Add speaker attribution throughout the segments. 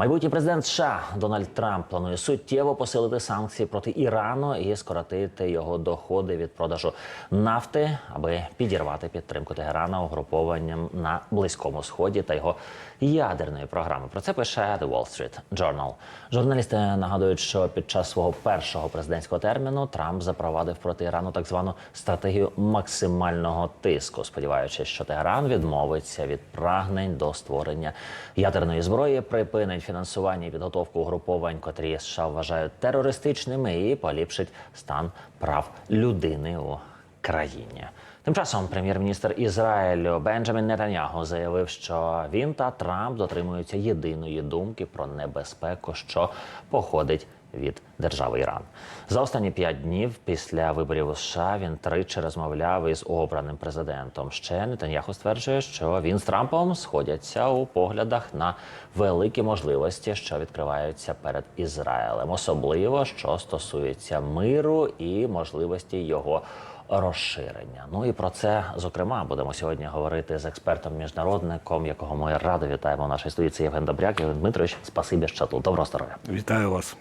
Speaker 1: Майбутній президент США Дональд Трамп планує суттєво посилити санкції проти Ірану і скоротити його доходи від продажу нафти, аби підірвати підтримку Тегерана угрупованням на близькому сході та його ядерної програми. Про це пише The Wall Street Journal. Журналісти нагадують, що під час свого першого президентського терміну Трамп запровадив проти Ірану так звану стратегію максимального тиску, сподіваючись, що Тегеран відмовиться від прагнень до створення ядерної зброї, припинить фінансування і підготовку угруповань, котрі США вважають терористичними, і поліпшить стан прав людини у країні. Тим часом прем'єр-міністр Ізраїлю Бенджамін Нетаньягу заявив, що він та Трамп дотримуються єдиної думки про небезпеку, що походить від держави Іран. За останні п'ять днів після виборів у США він тричі розмовляв із обраним президентом. Ще Нетаньяху стверджує, що він з Трампом сходяться у поглядах на великі можливості, що відкриваються перед Ізраїлем, особливо що стосується миру і можливості його розширення. Ну і про це зокрема будемо сьогодні говорити з експертом міжнародником, якого ми радо вітаємо в нашій студії. Це Євген Добряк. Євген Дмитрович, спасибі, тут. Доброго здоров'я.
Speaker 2: Вітаю вас.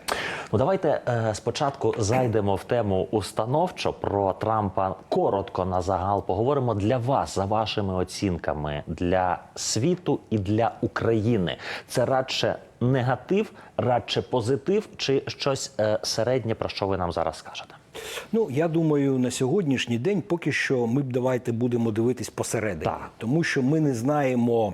Speaker 1: Ну давайте е, спочатку зайдемо в тему установчо про Трампа. Коротко на загал поговоримо для вас за вашими оцінками для світу і для України. Це радше негатив, радше позитив, чи щось е, середнє, про що ви нам зараз скажете?
Speaker 2: Ну я думаю, на сьогоднішній день поки що ми б давайте будемо дивитись посередині,
Speaker 1: Так.
Speaker 2: тому що ми не знаємо.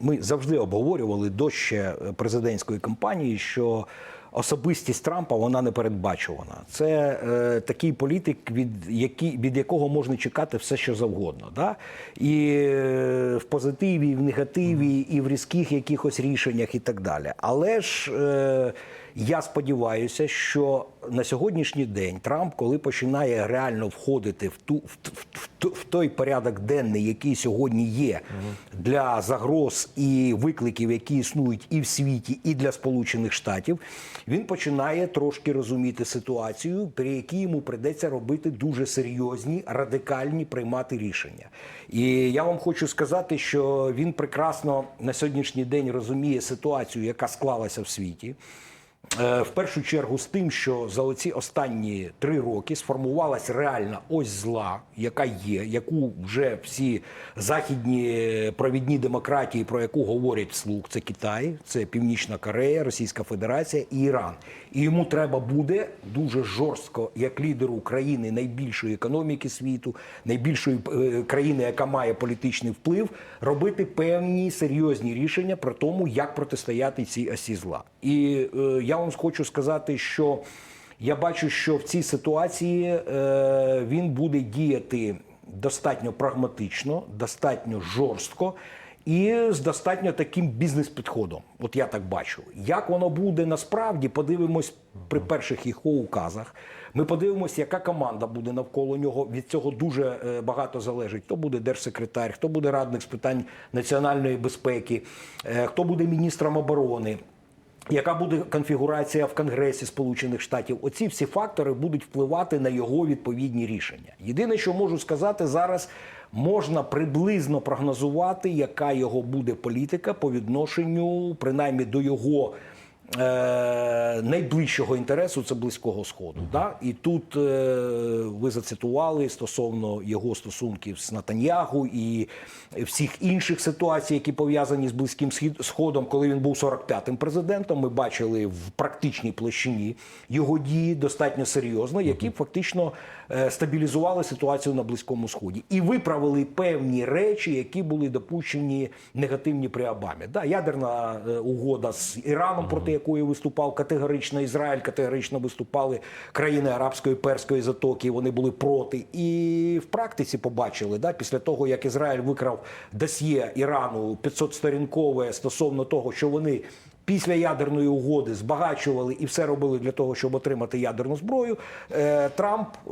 Speaker 2: Ми завжди обговорювали до ще президентської кампанії, що особистість Трампа вона не передбачувана. Це е, такий політик, від, який, від якого можна чекати все, що завгодно. Да? І е, в позитиві, і в негативі, і в різких якихось рішеннях, і так далі. Але ж е, я сподіваюся, що на сьогоднішній день Трамп, коли починає реально входити в ту в, в, в, той порядок денний, який сьогодні є для загроз і викликів, які існують і в світі, і для Сполучених Штатів, він починає трошки розуміти ситуацію, при якій йому придеться робити дуже серйозні, радикальні приймати рішення. І я вам хочу сказати, що він прекрасно на сьогоднішній день розуміє ситуацію, яка склалася в світі. Е, В першу чергу з тим, що за оці останні три роки сформувалась реальна ось зла, яка є, яку вже всі західні провідні демократії, про яку говорять вслух, це Китай, це Північна Корея, Російська Федерація і Іран. І йому треба буде дуже жорстко, як лідеру України найбільшої економіки світу, найбільшої е, країни, яка має політичний вплив, робити певні серйозні рішення про тому, як протистояти цій осі зла. І е, я вам хочу сказати, що я бачу, що в цій ситуації е, він буде діяти достатньо прагматично, достатньо жорстко. І з достатньо таким бізнес-підходом, от я так бачу. Як воно буде насправді, подивимось при перших його указах. Ми подивимося, яка команда буде навколо нього. Від цього дуже е, багато залежить. Хто буде держсекретар, хто буде радник з питань національної безпеки, е, хто буде міністром оборони. Яка буде конфігурація в Конгресі Сполучених Штатів? Оці всі фактори будуть впливати на його відповідні рішення. Єдине, що можу сказати зараз, можна приблизно прогнозувати, яка його буде політика по відношенню, принаймні до його. Е, найближчого інтересу це близького сходу. Да? І тут е, ви зацитували стосовно його стосунків з Натаньягу і всіх інших ситуацій, які пов'язані з близьким сходом, коли він був 45-м президентом. Ми бачили в практичній площині його дії достатньо серйозно, які фактично е, стабілізували ситуацію на близькому сході і виправили певні речі, які були допущені негативні при Обамі. Да, ядерна е, угода з Іраном, проти якої виступав категорично Ізраїль, категорично виступали країни арабської перської затоки. Вони були проти. І в практиці побачили, да, після того як Ізраїль викрав досьє Ірану 500 сторінкове стосовно того, що вони. Після ядерної угоди збагачували і все робили для того, щоб отримати ядерну зброю. Е, Трамп е,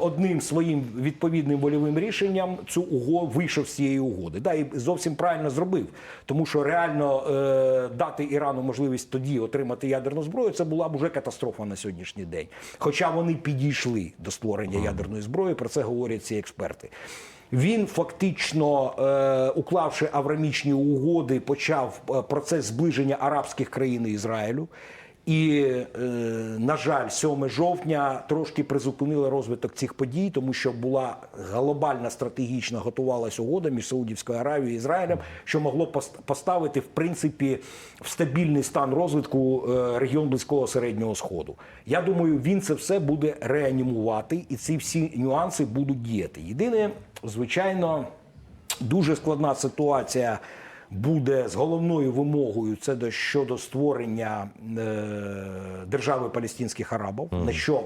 Speaker 2: одним своїм відповідним вольовим рішенням цю угоду вийшов з цієї угоди. Да, і зовсім правильно зробив, тому що реально е, дати Ірану можливість тоді отримати ядерну зброю, це була б уже катастрофа на сьогоднішній день. Хоча вони підійшли до створення ядерної зброї, про це говорять ці експерти. Він фактично, е, уклавши аврамічні угоди, почав е, процес зближення арабських країн і Ізраїлю. І, е, на жаль, 7 жовтня трошки призупинили розвиток цих подій, тому що була глобальна стратегічна готувалась угода між Саудівською Аравією і Ізраїлем, що могло пост- поставити в принципі в стабільний стан розвитку е, регіон близького середнього сходу. Я думаю, він це все буде реанімувати, і ці всі нюанси будуть діяти. Єдине, звичайно, дуже складна ситуація буде з головною вимогою це до щодо створення е, держави палестинських арабів, на що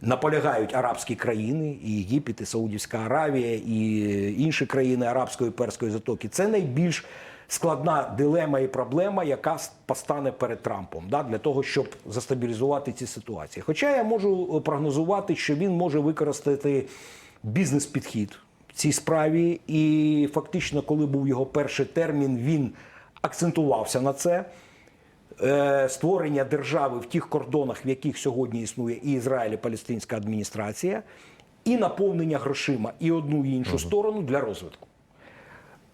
Speaker 2: наполягають арабські країни, і Єгипет, і Саудівська Аравія, і інші країни Арабської Перської затоки. Це найбільш складна дилема і проблема, яка постане перед Трампом, да, для того, щоб застабілізувати ці ситуації. Хоча я можу прогнозувати, що він може використати бізнес-підхід цій справі, і фактично, коли був його перший термін, він акцентувався на це. Е, Створення держави в тих кордонах, в яких сьогодні існує і Ізраїль, і Палестинська адміністрація, і наповнення грошима і одну і іншу сторону для розвитку.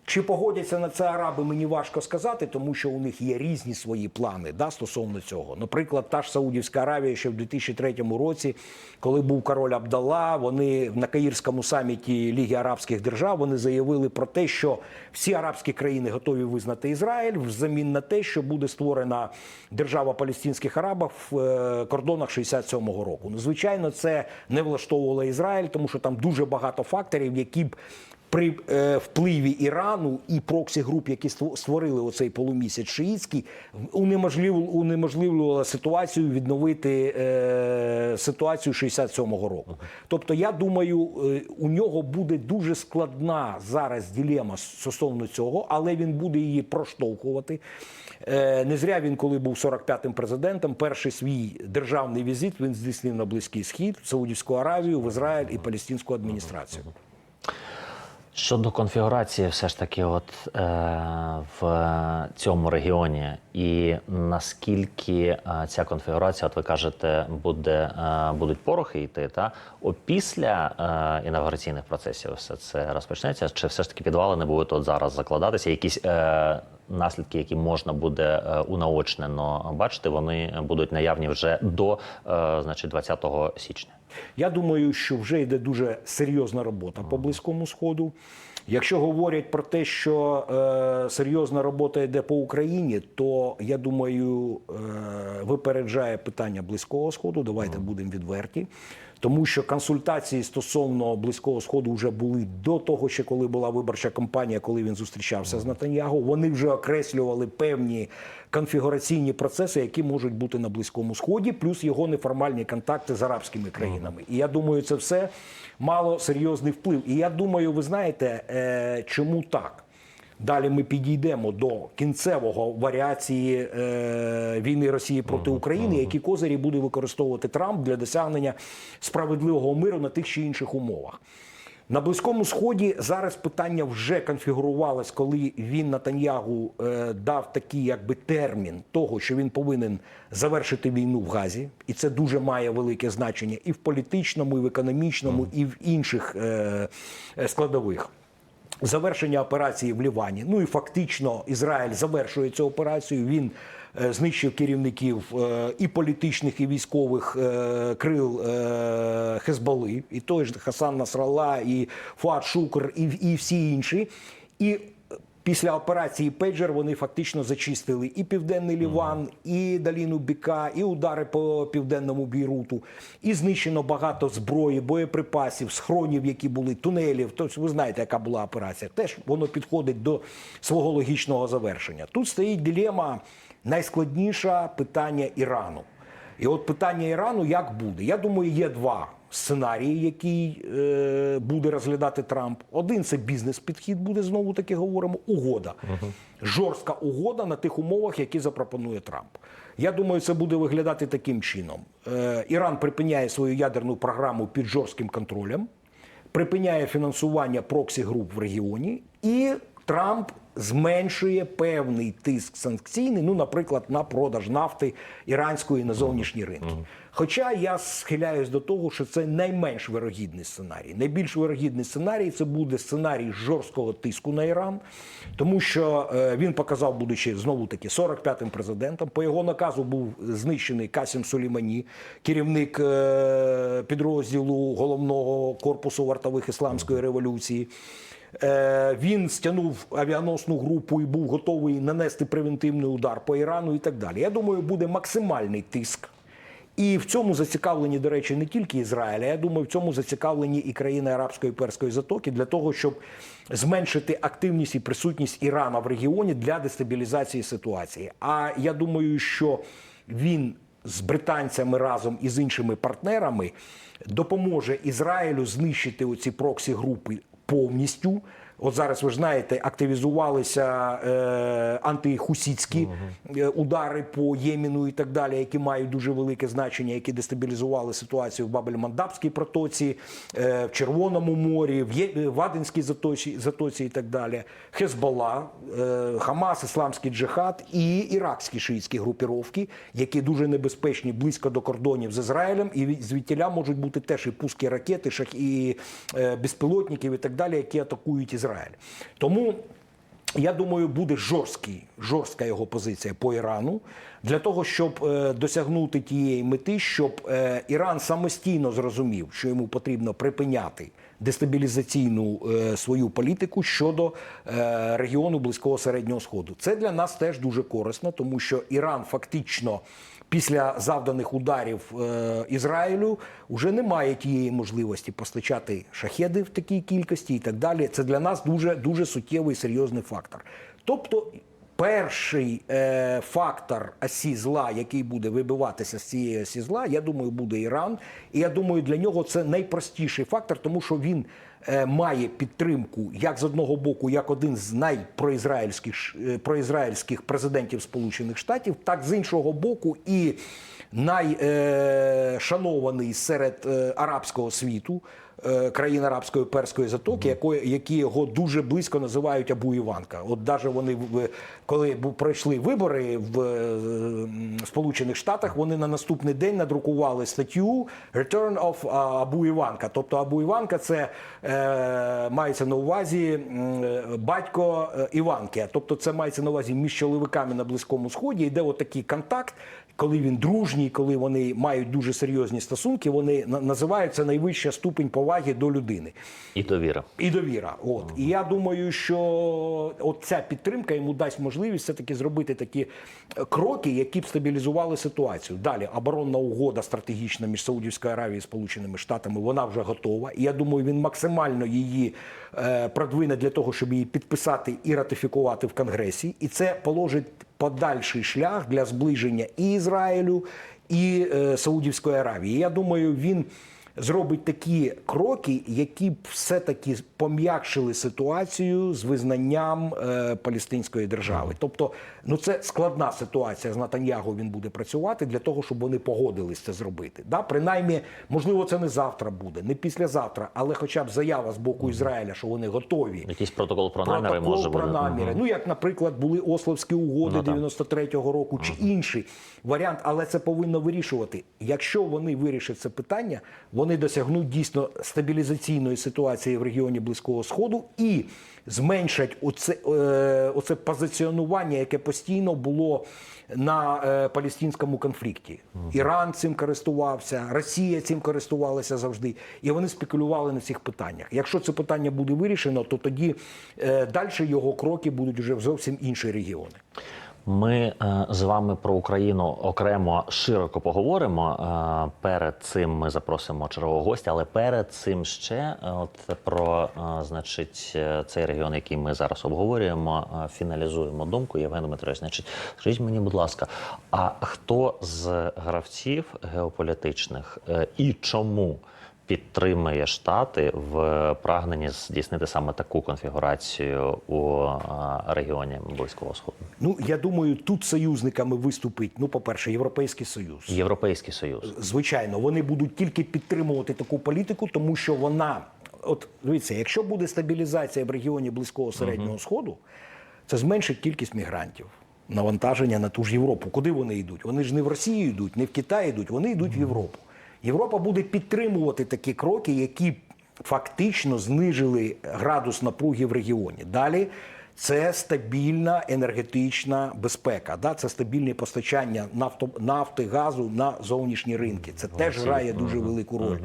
Speaker 2: Чи погодяться на це араби, мені важко сказати, тому що у них є різні свої плани да, стосовно цього. Наприклад, та ж Саудівська Аравія, ще в 2003 році, коли був король Абдалла, вони на Каїрському саміті Ліги Арабських держав вони заявили про те, що всі арабські країни готові визнати Ізраїль взамін на те, що буде створена держава палестинських арабів в е, кордонах 67-го року. Ну, звичайно, це не влаштовувало Ізраїль, тому що там дуже багато факторів, які б при е, впливі Ірану і проксі груп, які ство- створили оцей полумісяць шиїцький, унеможливлювала ситуацію відновити е, ситуацію 67-го року. Тобто, я думаю, е, у нього буде дуже складна зараз ділема стосовно цього, але він буде її проштовхувати. Не зря він, коли був 45-м президентом, перший свій державний візит він здійснив на Близький Схід, Саудівську Аравію, в Ізраїль і палестинську адміністрацію.
Speaker 1: Щодо конфігурації, все ж таки, от е, в цьому регіоні, і наскільки е, ця конфігурація, от ви кажете, буде е, будуть порохи йти, та опісля е, інавгураційних процесів все це розпочнеться? Чи все ж таки підвали не будуть от зараз закладатися? Якісь е, наслідки, які можна буде е, унаочнено бачити, вони будуть наявні вже до е, значить 20 січня.
Speaker 2: Я думаю, що вже йде дуже серйозна робота по близькому сходу. Якщо говорять про те, що е, серйозна робота йде по Україні, то я думаю, е, випереджає питання близького сходу. Давайте будемо відверті. Тому що консультації стосовно близького сходу вже були до того, ще коли була виборча кампанія, коли він зустрічався з Натаньягу. Вони вже окреслювали певні конфігураційні процеси, які можуть бути на близькому сході, плюс його неформальні контакти з арабськими країнами. І я думаю, це все мало серйозний вплив. І я думаю, ви знаєте, е, чому так? Далі ми підійдемо до кінцевого варіації е, війни Росії проти України, які козирі буде використовувати Трамп для досягнення справедливого миру на тих чи інших умовах. На близькому сході зараз питання вже конфігурувалось, коли він Натаньягу е, дав такий якби термін того, що він повинен завершити війну в Газі, і це дуже має велике значення і в політичному, і в економічному, і в інших е, е, складових завершення операції в Лівані. Ну і фактично Ізраїль завершує цю операцію. Він е, знищив керівників е, і політичних, і військових е, крил Хезболи, і той ж Хасан Насралла, і Фуад Шукр, і, і всі інші. І Після операції Пейджер вони фактично зачистили і південний Ліван, і доліну Біка, і удари по південному Бейруту, і знищено багато зброї, боєприпасів, схронів, які були тунелів. Тобто ви знаєте, яка була операція. Теж воно підходить до свого логічного завершення. Тут стоїть дилема найскладніша питання Ірану. І от питання Ірану як буде? Я думаю, є два сценарії, які е, буде розглядати Трамп. Один це бізнес-підхід, буде знову таки говоримо. Угода. Жорстка угода на тих умовах, які запропонує Трамп. Я думаю, це буде виглядати таким чином: е, Іран припиняє свою ядерну програму під жорстким контролем, припиняє фінансування проксі груп в регіоні, і Трамп зменшує певний тиск санкційний, ну, наприклад, на продаж нафти іранської на зовнішні ринки. Хоча я схиляюсь до того, що це найменш вирогідний сценарій. Найбільш вирогідний сценарій це буде сценарій жорсткого тиску на Іран, тому що е, він показав, будучи знову таки 45-м президентом. По його наказу був знищений Касім Сулеймані, керівник е, підрозділу головного корпусу вартових ісламської революції. Е, Він стягнув авіаносну групу і був готовий нанести превентивний удар по Ірану і так далі. Я думаю, буде максимальний тиск. І в цьому зацікавлені, до речі, не тільки Ізраїль, а я думаю, в цьому зацікавлені і країни Арабської Перської затоки для того, щоб зменшити активність і присутність Ірана в регіоні для дестабілізації ситуації. А я думаю, що він з британцями разом і з іншими партнерами допоможе Ізраїлю знищити оці проксі групи повністю. От зараз ви ж знаєте, активізувалися е, антихусітські е, удари по Єміну і так далі, які мають дуже велике значення, які дестабілізували ситуацію в Бабель-Мандабській протоці, е, в Червоному морі, в, Є... в Аденській затоці, затоці і так далі. Хезбалла, е, Хамас, Ісламський джихад і іракські шиїтські групіровки, які дуже небезпечні близько до кордонів з Ізраїлем, і звідтіля можуть бути теж і пуски ракети, і е, безпілотників і так далі, які атакують Ізраїль. Тому я думаю, буде жорсткий, жорстка його позиція по Ірану для того, щоб е, досягнути тієї мети, щоб е, Іран самостійно зрозумів, що йому потрібно припиняти дестабілізаційну е, свою політику щодо регіону Близького середнього сходу. Це для нас теж дуже корисно, тому що Іран фактично. Після завданих ударів е, Ізраїлю вже немає тієї можливості постачати шахеди в такій кількості і так далі. Це для нас дуже дуже суттєвий серйозний фактор. Тобто, перший е, фактор осі зла, який буде вибиватися з цієї осі зла, я думаю, буде Іран. І я думаю, для нього це найпростіший фактор, тому що він е, має підтримку як з одного боку, як один з найпроізраїльських е, проізраїльських президентів Сполучених Штатів, так з іншого боку, і найшанований серед е, арабського світу. Е, Країн арабської перської затоки, якої які його дуже близько називають Абу Іванка. От навіть вони в- коли пройшли вибори в е, Сполучених Штатах, вони на наступний день надрукували статтю Return of Абу Іванка. Тобто Абу Іванка це е, мається на увазі е, батько е, Іванки. Тобто це мається на увазі між чоловіками на Близькому Сході. Йде отакий контакт, коли він дружній, коли вони мають дуже серйозні стосунки, вони на- називають це найвища ступень поваги до людини.
Speaker 1: І довіра.
Speaker 2: І довіра. От. І я думаю, що от ця підтримка йому дасть можливість все-таки зробити такі е, кроки, які б стабілізували ситуацію. Далі оборонна угода стратегічна між Саудівською Аравією і Сполученими Штатами, вона вже готова. І я думаю, він максимально її е, продвине для того, щоб її підписати і ратифікувати в Конгресі. І це положить подальший шлях для зближення і Ізраїлю, і е, Саудівської Аравії. Я думаю, він зробить такі кроки, які б все-таки пом'якшили ситуацію з визнанням е, Палестинської держави. Тобто, ну це складна ситуація з Натаньягу. Він буде працювати для того, щоб вони погодились це зробити. Да? Принаймні, можливо, це не завтра буде, не післязавтра, але хоча б заява з боку Ізраїля, що вони готові.
Speaker 1: Якийсь протокол про наміри
Speaker 2: Протокол
Speaker 1: може
Speaker 2: про
Speaker 1: бути.
Speaker 2: наміри. Ну, як, наприклад, були Ословські угоди
Speaker 1: Ну, так.
Speaker 2: 93-го року чи інший варіант, але це повинно вирішувати. Якщо вони вирішать це питання, вони досягнуть дійсно стабілізаційної ситуації в регіоні Близького Сходу і зменшать оце, е, оце позиціонування, яке постійно було на е, палестинському конфлікті. Іран цим користувався, Росія цим користувалася завжди, і вони спекулювали на цих питаннях. Якщо це питання буде вирішено, то тоді е, далі його кроки будуть вже в зовсім інші регіони.
Speaker 1: Ми е, з вами про Україну окремо широко поговоримо. Е, перед цим ми запросимо чергового гостя, але перед цим ще е, от про значить цей регіон, який ми зараз обговорюємо, фіналізуємо думку. Євген Дмитрович, значить, скажіть мені, будь ласка, а хто з гравців геополітичних і чому? Підтримує штати в прагненні здійснити саме таку конфігурацію у регіоні Близького Сходу.
Speaker 2: Ну я думаю, тут союзниками виступить. Ну, по-перше, Європейський Союз.
Speaker 1: Європейський союз.
Speaker 2: Звичайно, вони будуть тільки підтримувати таку політику, тому що вона, от дивіться, якщо буде стабілізація в регіоні Близького середнього сходу, це зменшить кількість мігрантів. Навантаження на ту ж Європу. Куди вони йдуть? Вони ж не в Росію йдуть, не в Китай йдуть, вони йдуть в Європу. Європа буде підтримувати такі кроки, які фактично знижили градус напруги в регіоні. Далі це стабільна енергетична безпека. Да? Це стабільне постачання нафто, нафти, газу на зовнішні ринки. Це теж грає дуже велику роль.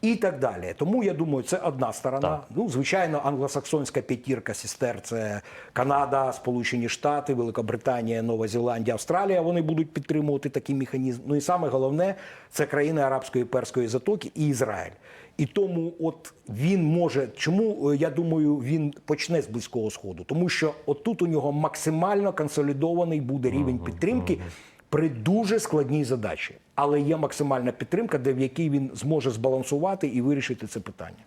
Speaker 2: І так далі. Тому я думаю, це одна сторона.
Speaker 1: Так.
Speaker 2: Ну, звичайно, англосаксонська п'ятірка сестер це Канада, Сполучені Штати, Великобританія, Нова Зеландія, Австралія. Вони будуть підтримувати такий механізм. Ну і саме головне це країни Арабської Перської затоки і Ізраїль. І тому, от він може, чому е, я думаю, він почне з близького сходу, тому що отут у нього максимально консолідований буде рівень підтримки при дуже складній задачі, але є максимальна підтримка, де в якій він зможе збалансувати і вирішити це питання.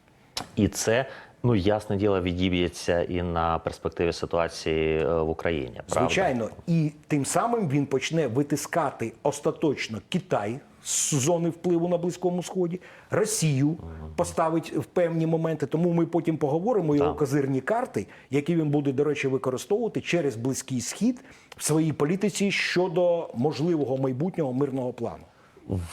Speaker 1: І це, ну ясне діло, відіб'ється і на перспективі ситуації е, в Україні. Правда?
Speaker 2: Звичайно, і тим самим він почне витискати остаточно Китай з зони впливу на Близькому Сході, Росію поставить в певні моменти. Тому ми потім поговоримо його козирні карти, які він буде, до речі, використовувати через Близький Схід в своїй політиці щодо можливого майбутнього мирного плану.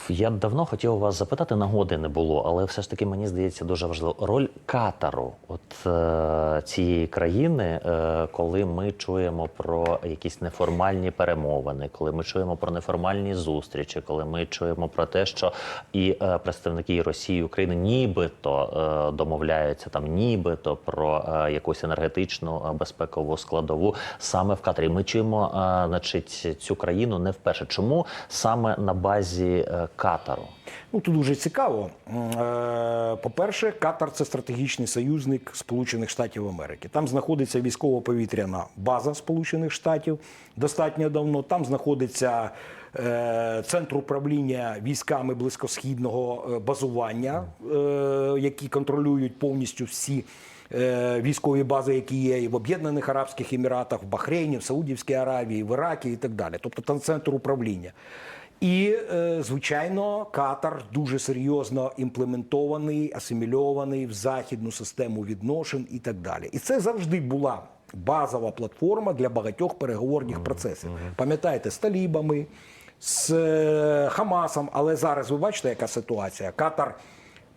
Speaker 1: Я давно хотів вас запитати, нагоди не було, але все ж таки мені здається дуже важливо. Роль Катару, от е, цієї країни, е, коли ми чуємо про якісь неформальні перемовини, коли ми чуємо про неформальні зустрічі, коли ми чуємо про те, що і е, представники Росії і України нібито е, домовляються там, нібито про е, якусь енергетичну е, безпекову складову саме в Катарі. Ми чуємо, е, значить, цю країну не вперше. Чому саме на базі е, Катару?
Speaker 2: Ну тут дуже цікаво. Е, По-перше, Катар це стратегічний союзник Сполучених Штатів Америки. Там знаходиться військово-повітряна база Сполучених Штатів достатньо давно. Там знаходиться е, центр управління військами близькосхідного базування, які контролюють повністю всі. Військові бази, які є і в Об'єднаних Арабських Еміратах, в Бахрейні, в Саудівській Аравії, в Іракі і так далі. Тобто там центр управління. І, е, звичайно, Катар дуже серйозно імплементований, асимільований в західну систему відношень і так далі. І це завжди була базова платформа для багатьох переговорних процесів. Пам'ятаєте, з талібами, з е, Хамасом, але зараз ви бачите, яка ситуація. Катар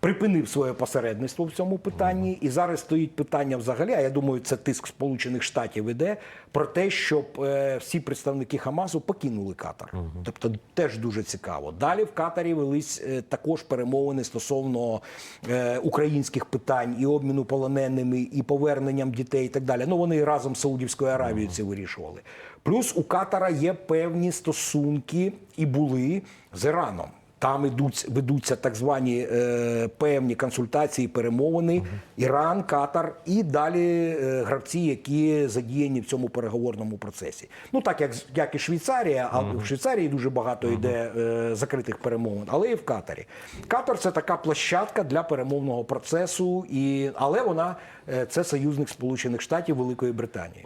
Speaker 2: припинив своє посередництво в цьому питанні, і зараз стоїть питання взагалі. А я думаю, це тиск Сполучених Штатів іде про те, щоб е, всі представники Хамасу покинули Катар. Тобто, теж дуже цікаво. Далі в Катарі велись е, також перемовини стосовно е, українських питань і обміну полоненими, і поверненням дітей, і так далі. Ну вони разом з Саудівською Аравією це вирішували. Плюс у Катара є певні стосунки і були з Іраном. Там ідуть, ведуться так звані е, певні консультації, перемовини, Іран, Катар і далі е, гравці, які задіяні в цьому переговорному процесі. Ну так як, як і Швейцарія, а в Швейцарії дуже багато йде е, закритих перемовин, але і в Катарі. Катар це така площадка для перемовного процесу, і, але вона е, це союзник Сполучених Штатів Великої Британії.